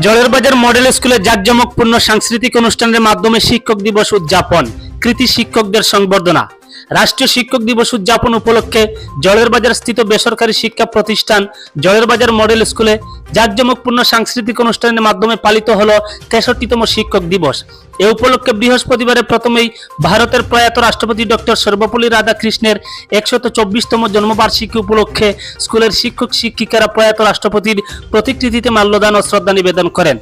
জলের বাজার মডেল স্কুলে জাঁকজমকপূর্ণ সাংস্কৃতিক অনুষ্ঠানের মাধ্যমে শিক্ষক দিবস উদযাপন, কৃতি শিক্ষকদের সংবর্ধনা। রাষ্ট্রীয় শিক্ষক দিবস উদযাপন উপলক্ষে জলের বাজার স্থিত বেসরকারি শিক্ষা প্রতিষ্ঠান জলের বাজার মডেল স্কুলে জাঁকজমকপূর্ণ সাংস্কৃতিক অনুষ্ঠানের মাধ্যমে পালিত হল তেষট্টিতম শিক্ষক দিবস। এ উপলক্ষে বৃহস্পতিবারে প্রথমেই ভারতের প্রয়াত রাষ্ট্রপতি ডক্টর সর্বপল্লী রাধাকৃষ্ণের একশত চব্বিশতম জন্মবার্ষিকী উপলক্ষে স্কুলের শিক্ষক শিক্ষিকারা প্রয়াত রাষ্ট্রপতির প্রতিকৃতিতে মাল্যদান ও শ্রদ্ধা নিবেদন করেন।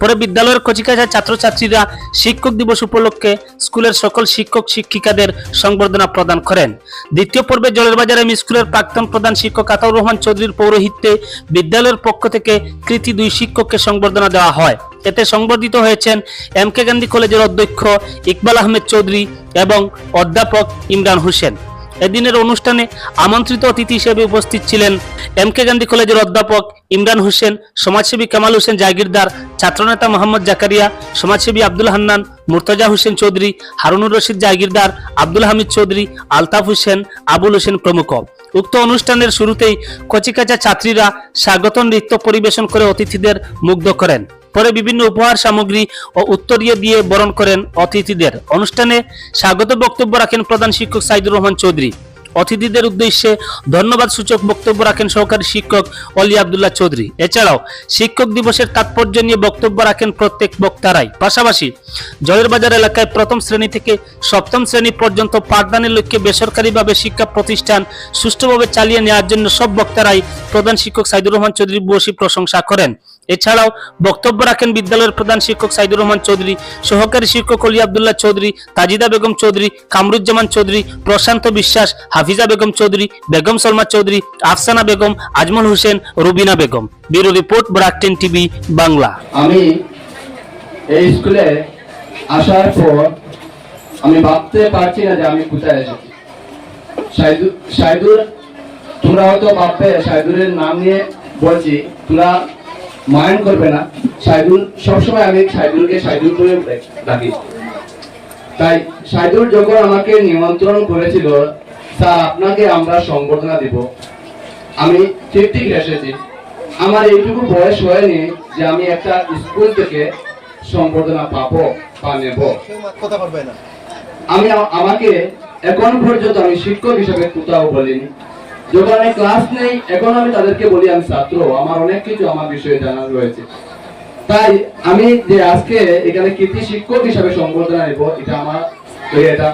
পরে বিদ্যালয়ের কচিকাচা ছাত্রছাত্রীরা শিক্ষক দিবস উপলক্ষে স্কুলের সকল শিক্ষক শিক্ষিকাদের সংবর্ধনা প্রদান করেন। দ্বিতীয় পর্বে জলের বাজার এম স্কুলের প্রাক্তন প্রধান শিক্ষক আতাউর রহমান চৌধুরীর পৌরোহিত্যে বিদ্যালয়ের পক্ষ থেকে কৃতি দুই শিক্ষককে সংবর্ধনা দেওয়া হয়। এতে সংবর্ধিত হয়েছেন এম কে গান্ধী কলেজের অধ্যক্ষ ইকবাল আহমেদ চৌধুরী এবং অধ্যাপক ইমরান হোসেন। এদিনের অনুষ্ঠানে আমন্ত্রিত অতিথি হিসেবে উপস্থিত ছিলেন এম কে গান্ধী কলেজের অধ্যাপক ইমরান হোসেন, সমাজসেবী কামাল হোসেন জাগিরদার, ছাত্রনেতা মোহাম্মদ জাকারিয়া, সমাজসেবী আব্দুল হান্নান, মুর্তজা হোসেন চৌধুরী, হারুনুর রশিদ জাগিরদার, আব্দুল হামিদ চৌধুরী, আলতাফ হোসেন, আবুল হোসেন প্রমুখ। উক্ত অনুষ্ঠানের শুরুতেই কচিকাচা ছাত্রীরা স্বাগত নৃত্য পরিবেশন করে অতিথিদের মুগ্ধ করেন। পরে বিভিন্ন উপহার সামগ্রী ও উত্তরীয় দিয়ে বরণ করেন অতিথিদের। অনুষ্ঠানে স্বাগত বক্তব্য রাখেন প্রধান শিক্ষক সাইদুর রহমান চৌধুরী। অতিথিদের উদ্দেশ্যে ধন্যবাদ সূচক বক্তব্য রাখেন সহকারী শিক্ষক অলি আবদুল্লাহ চৌধুরী। এছাড়াও শিক্ষক দিবসের তাৎপর্য নিয়ে বক্তব্য রাখেন প্রত্যেক বক্তারাই। পাশাপাশি জয়ের বাজার এলাকায় প্রথম শ্রেণি থেকে সপ্তম শ্রেণি পর্যন্ত পাঠদানের লক্ষ্যে বেসরকারিভাবে শিক্ষা প্রতিষ্ঠান সুষ্ঠুভাবে চালিয়ে নেওয়ার জন্য সব বক্তারাই প্রধান শিক্ষক সাইদুর রহমান চৌধুরী বসি প্রশংসা করেন। এছাড়াও বক্তব্য রাখেন বিদ্যালয়ের প্রধান শিক্ষক সাইদুর রহমান চৌধুরী, সহকারী শিক্ষক অলি আবদুল্লাহ চৌধুরী, তাজিদা বেগম চৌধুরী, কামরুজ্জামান চৌধুরী, প্রশান্ত বিশ্বাস, হাফিজা বেগম চৌধুরী, বেগম সলমা চৌধুরী, আফসানা বেগম, আজমল হোসেন, রুবিনা বেগম। ব্যুরো রিপোর্ট, ব্রাকটেন টিভি, বাংলা। আমি এই স্কুলে আসার পর আমি ভাবতে পারছি না যে আমি কোথায় এসেছি সাইদু- সাইদুর, তোমরা হয়তো ভাববে, সাইদুরের নাম নিয়ে বলছি তোমরা মাইন্ড করবে না সাইদুল সবসময় আমি সাইদুলকে সাইদুল করে ডাকি। তাই সাইদুল যখন আমাকে নিমন্ত্রণ করেছিল স্যার আপনাকে আমরা সংবর্ধনা দিব। আমি ঠিক ঠিক এসেছি। আমার এইটুকু বয়স হয়নি যে আমি একটা স্কুল থেকে সম্বর্ধনা পাবো বা নেব। আমি আমাকে এখন পর্যন্ত আমি শিক্ষক হিসেবে কোথাও বলিনি। যখন ক্লাস নেই, এখন আমি তাদেরকে বলি, আমি ছাত্র, আমার অনেক কিছু আমার বিষয়ে জানা রয়েছে। তাই আমি যে আজকে এখানে কৃতি শিক্ষক হিসাবে সম্বর্ধনা নেব, এটা আমার এটা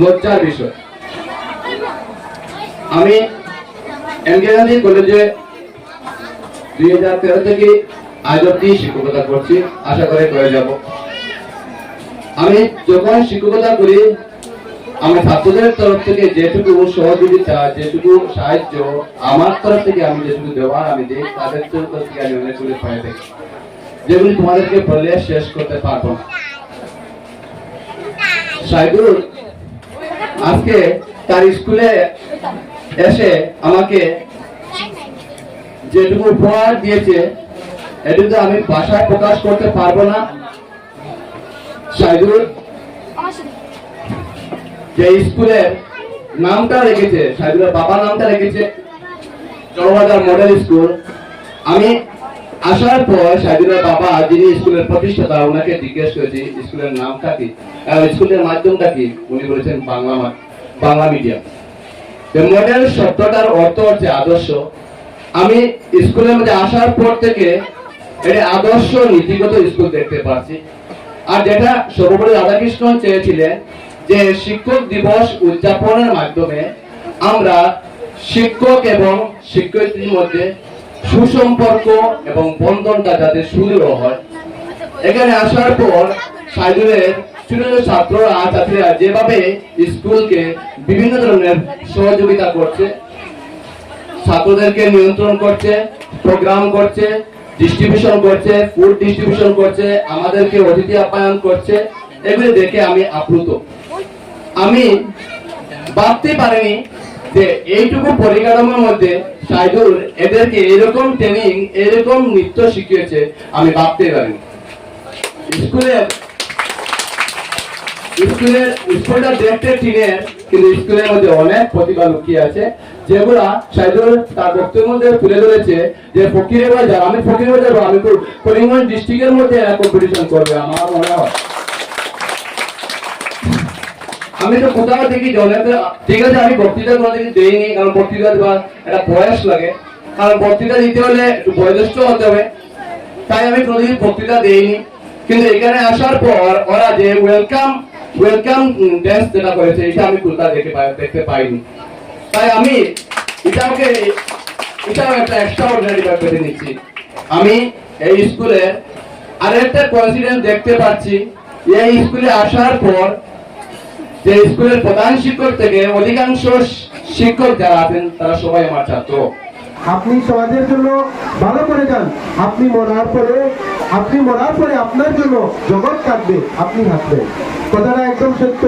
লজ্জার বিষয়। আমি এম কে গান্ধী কলেজে দুই হাজার তেরো থেকে আজ অব্দি শিক্ষকতা করছি, আশা করে করে যাব। আমি যখন শিক্ষকতা করি আমি ছাত্রদের তরফ থেকে যেটুকু সহযোগিতা যেটুকু সাহায্য, আমার তরফ থেকে আমি যেটুকু দেওয়ার আমি দিই, তাদের তরফ থেকে আমি অনেকগুলি পাই থাকি যেগুলি তোমাদেরকে বললে শেষ করতে পারব না। সাইদুল, আজকে তার স্কুলে এসে আমাকে যেটুকু উপহার দিয়েছে, এটুকু আমি ভাষায় প্রকাশ করতে পারব না। সাইদুল যে স্কুলের নামটা রেখেছে সাইদুলের বাবা নামটা রেখেছে চৌবাজার মডেল স্কুল। আমি আসার পর সাইদুলের বাবা যিনি স্কুলের প্রতিষ্ঠাতা, ওনাকে জিজ্ঞেস করেছি, স্কুলের নামটা কি? স্কুলের মাধ্যমটা কি? উনি বলেছেন, বাংলা বাংলা মিডিয়াম। মডেল শব্দটার অর্থ হচ্ছে আদর্শ। আমি স্কুলের মধ্যে আসার পর থেকে এটা আদর্শ নীতিগত স্কুল দেখতে পাচ্ছি। আর যেটা সর্বোপরি রাধাকৃষ্ণ চেয়েছিলেন যে শিক্ষক দিবস উদযাপনের মাধ্যমে আমরা শিক্ষক এবং শিক্ষয়িত্রীর মধ্যে সুসম্পর্ক এবং বন্ধনটা যাতে সুদৃঢ় হয়। এখানে আসার পর সাইদুলের ছোট ছাত্ররা ছাত্রীরা যেভাবে স্কুলকে বিভিন্ন ধরনের সহযোগিতা করছে, ছাত্রদেরকে নিয়ন্ত্রণ করছে, প্রোগ্রাম করছে ডিস্ট্রিবিউশন করছে ফুড ডিস্ট্রিবিউশন করছে, আমাদেরকে অতিথি আপ্যায়ন করছে, এগুলি দেখে আমি আপ্লুত। আমি ভাবতে পারিনি যে এইটুকু পরিকাঠামোর মধ্যে সাইদুল এদেরকে এরকম ট্রেনিং এরকম নৃত্য শিখিয়েছে, আমি ভাবতে পারিনি। স্কুলের স্কুলের স্কুলটা দেখতে কিন্তু স্কুলের মধ্যে অনেক প্রতিভা লুকিয়ে আছে, যেগুলা সাইদুল তার বক্তব্যের মধ্যে তুলে ধরেছে যে ফকিরের বাজার, আমি ফকিরের বাজার আমি কর- করিমগঞ্জ ডিস্ট্রিক্টের মধ্যে এরা কম্পিটিশন করবে, আমার মনে হয়। আমি তো কোথাও দেখি জলেতে ঠিক আছে, আমি বক্তৃতা কোনো দিন দেইনি, কারণ বক্তৃতা দেওয়ার একটা বয়স লাগে। কারণ বক্তৃতা দিতে হলে একটু বয়োজ্যেষ্ঠ হতে হবে। তাই আমি কোনোদিন বক্তৃতা দেইনি। কিন্তু এখানে আসার পর ওরা যে ওয়েলকাম ওয়েলকাম ড্যান্স যেটা করেছে, এটা আমি কোথাও দেখে পাই- দেখতে পাইনি। তাই আমি এটাকে এটাও একটা এক্সট্রা অর্ডিনারি ব্যাপারে নিচ্ছি আমি এই স্কুলে আরেকটা কোইন্সিডেন্স দেখতে পাচ্ছি। এই স্কুলে আসার পর যে স্কুলের প্রধান শিক্ষক থেকে অধিকাংশ শিক্ষক যারা আছেন, তারা সবাই আমার ছাত্র। আপনি সমাজের জন্য ভালো করে যান। আপনি মরার পরে, আপনি মরার পরে আপনার জন্য জগৎ কাটবে, আপনি হাসবেন কথাটা একদম সত্য।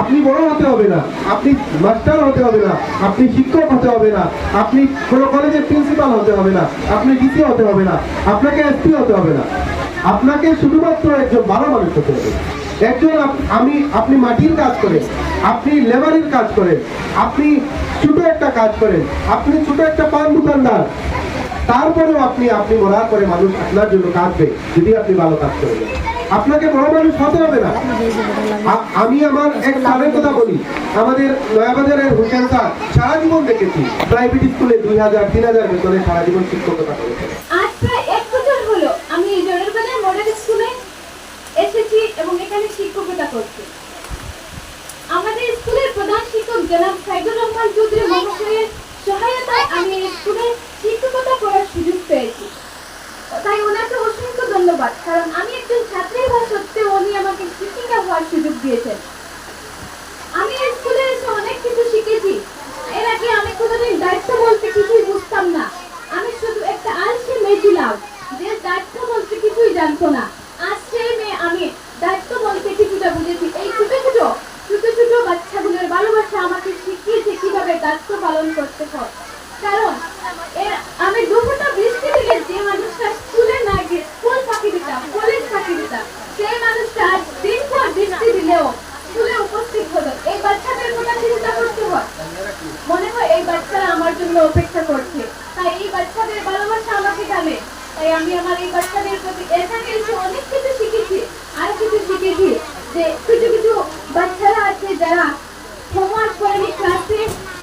আপনি বড় হতে হবে না, আপনি মাস্টার হতে হবে না, আপনি শিক্ষক হতে হবে না, আপনি কোনো কলেজের প্রিন্সিপাল হতে হবে না, আপনি ডিসি হতে হবে না, আপনাকে এসপি হতে হবে না। আপনাকে শুধুমাত্র একজন ভালো মানুষ হতে হবে। একজন আমি, আপনি মাটির কাজ করেন, আপনি লেবারের কাজ করেন, আপনি ছোট একটা কাজ করেন, আপনি ছোট একটা পান দোকানদার। তারপরেও আপনি আপনি মরার পরে মানুষ আপনার জন্য কাঁদবে, যদি আপনি ভালো কাজ করেন। আপনাকে বড় মানুষ হতে হবে না। আমি আমার এক স্যারের কথা বলি। আমাদের নয়াবাজারের হোসেন স্যার সারা জীবন দেখেছি। প্রাইভেট স্কুলে দুই হাজার, তিন হাজার বেতনে সারা জীবন শিক্ষকতা করেছেন আজ প্রায় এক বছর হলো আমি এই জোরেরবাজার মডেল স্কুলে এসেছি এবং এখানে শিক্ষকতা করছি আমাদের স্কুলের প্রধান শিক্ষক জনাব সাইদুর রহমান চৌধুরী মহাশয়ের সহায়তায় আমি এই স্কুলে শিক্ষকতা করার সুযোগ পেয়েছি তাই ওনাকে অসংখ্য ধন্যবাদ কারণ আমি একজন ছাত্রী হওয়া সত্ত্বেও উনি আমাকে শিক্ষিকা হওয়ার সুযোগ দিয়েছেন আমি এই স্কুলে এসে অনেক কিছু শিখেছি এর আগে আমি কোনোদিন দায়িত্ব বলতে কিছুই বুঝতাম না আমি শুধু একটা আলসে মেয়ে ছিলাম যে দায়িত্ব বলতে কিছুই জানতো না আজ সেই মেয়ে আমি দায়িত্ব বলতে কিছুটা বুঝেছি এই ছোট ছোট ছোট ছোট বাচ্চাগুলোর ভালোবাসা আমাকে শিখিয়েছে কীভাবে দায়িত্ব পালন করতে হয় কারণ আমি দুপুরটা বৃষ্টি দিলে যে মানুষটা স্কুলে না গিয়ে স্কুল ফাঁকি দিতাম, কলেজ ফাঁকি দিতাম, সেই মানুষটা দিন পর বৃষ্টি দিলেও স্কুলে উপস্থিত হলো। এই বাচ্চাদের কথা চিন্তা করতে হয়। মনে হয় এই বাচ্চারা আমার জন্য অপেক্ষা করছে। তাই এই বাচ্চাদের ভালোবাসা আমাকে টানে তাই আমি আমার এই বাচ্চাদের প্রতি এখানে এসে অনেক কিছু শিখেছি। আর কিছু শিখেছি যে কিছু